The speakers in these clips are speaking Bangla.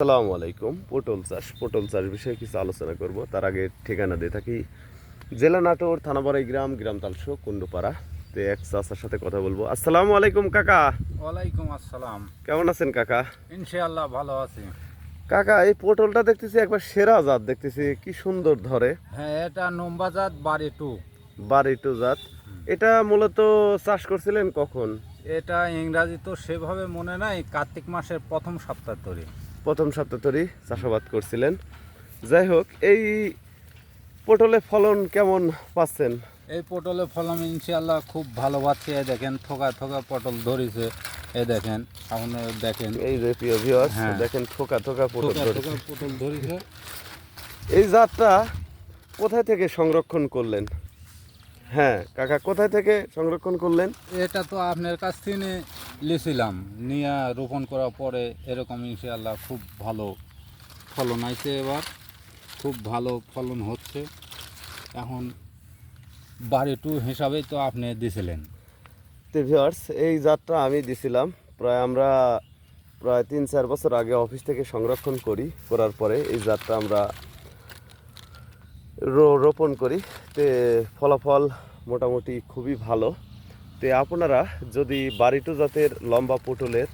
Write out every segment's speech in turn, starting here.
আসসালামু আলাইকুম। পটল চাষ পটল চাষ বিষয়ে কিছু আলোচনা করব। তার আগে ঠিকানা দিয়ে থাকি। জেলা নাটোর থানাবাড়ি গ্রাম গ্রাম তালসো কুন্ডুপাড়া তো এক চাষার সাথে কথা বলব। আসসালামু আলাইকুম কাকা। ওয়ালাইকুম আসসালাম। কেমন আছেন কাকা? ইনশাআল্লাহ ভালো আছি। কাকা এই পটলটা দেখতেছি একবার সেরা জাত দেখতেছি কি সুন্দর ধরে। হ্যাঁ এটা নম্বাজাত বাড়ি টু। বাড়ি টু জাত। এটা মূলত চাষ করছিলেন কখন? এটা ইংরাজি তো সেভাবে মনে নাই কার্তিক মাসের প্রথম সপ্তাহ ধরে প্রথম সপ্তাহ ধরেই চাষাবাদ করছিলেন। যাই হোক এই পটলে ফলন কেমন পাচ্ছেন? এই পটলে ফলন ইনশাল্লাহ খুব ভালো পাচ্ছে। এই দেখেন থোকা থোকা পটল ধরেছে। এই দেখেন আপনারা দেখেন। এই যে প্রিয় ভিউয়ার্স হ্যাঁ। দেখেন থোকা থোকা পটল ধরেছে। পটল ধরেছে। এই জাতটা কোথায় থেকে সংরক্ষণ করলেন? হ্যাঁ কাকা কোথায় থেকে সংরক্ষণ করলেন? এটা তো আপনার কাছ থেকে লিয়েছিলাম নিয়ে রোপণ করার পরে এরকম ইনশাআল্লাহ খুব ভালো ফলন আছে এবার। খুব ভালো ফলন হচ্ছে। এখন বাড়ি টু হিসাবেই তো আপনি দিছিলেন। তো ভিউয়ার্স, এই জাতটা আমি দিছিলাম। প্রায় আমরা প্রায় তিন চার বছর আগে অফিস থেকে সংরক্ষণ করি, করার পরে এই জাতটা আমরা রোপণ করি। তে ফলাফল মোটামুটি খুবই ভালো। তে আপনারা যদি বাড়িটো জাতের লম্বা পটলের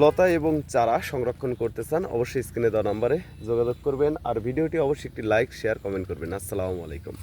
লতা এবং চারা সংরক্ষণ করতে চান, অবশ্যই স্ক্রিনে দেওয়া নাম্বারে যোগাযোগ করবেন। আর ভিডিওটি অবশ্যই একটি লাইক, শেয়ার, কমেন্ট করবেন। আসসালামু আলাইকুম।